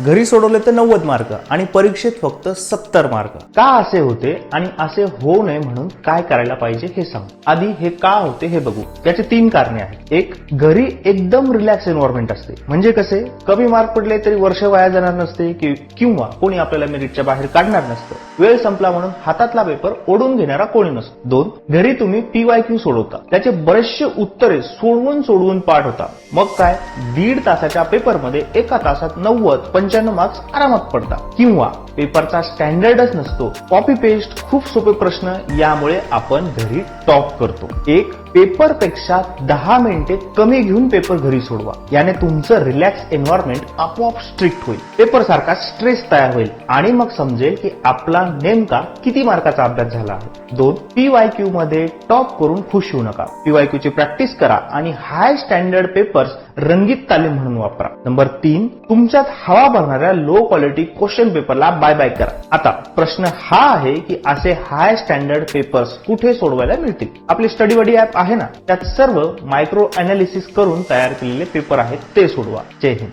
घरी सोडवले तर नव्वद मार्क आणि परीक्षेत फक्त सत्तर मार्क. का असे होते आणि असे होऊ नये म्हणून काय करायला पाहिजे हे सांग. आधी हे का होते हे बघू. त्याचे तीन कारणे आहेत. एक घरी एकदम रिलॅक्स एन्व्हायरमेंट असते. म्हणजे कसे? कमी मार्क पडले तरी वर्ष वाया जाणार नसते कि- किंवा कोणी आपल्याला मेरिटच्या बाहेर काढणार नसतं. वेळ संपला म्हणून हातातला पेपर ओढून घेणारा कोणी नसतो. दोन घरी तुम्ही पीवाय क्यू सोडवता. त्याचे बरेचसे उत्तरे सोडवून सोडवून पाठ होता मग काय? दीड तासाच्या पेपरमध्ये एका तासात नव्वद पंच्याण्णव मार्क्स आरामात पडतात. किंवा पेपरचा स्टँडर्डच नसतो. कॉपी पेस्ट खूप सोपे प्रश्न यामुळे आपण घरी टॉप करतो. एक पेपरपेक्षा दहा मिनिटे कमी घेऊन पेपर घरी सोडवा. याने तुमचं रिलॅक्स एन्व्हायरमेंट आपोआप स्ट्रिक्ट होईल. पेपर सारखा स्ट्रेस तयार होईल. आणि मग समजेल की आपला नेमका किती मार्काचा अभ्यास झाला आहे. दोन पीवायक्यू मध्ये टॉप करून खुश होऊ नका. पीवायक्यू ची प्रॅक्टिस करा आणि हाय स्टँडर्ड पेपर्स रंगीत तालीम म्हणून वापरा. नंबर तीन तुमच्यात हवा भरणाऱ्या लो क्वालिटी क्वेश्चन पेपरला बाय बाय करा. आता प्रश्न हा आहे की असे हाय स्टँडर्ड पेपर्स कुठे सोडवायला मिळतील? आपली स्टडी बडी ऍप आहे ना? त्यात सर्व मायक्रो अनालिसिस करून तयार केलेले पेपर आहेत ते सोडवा. जय हिंद.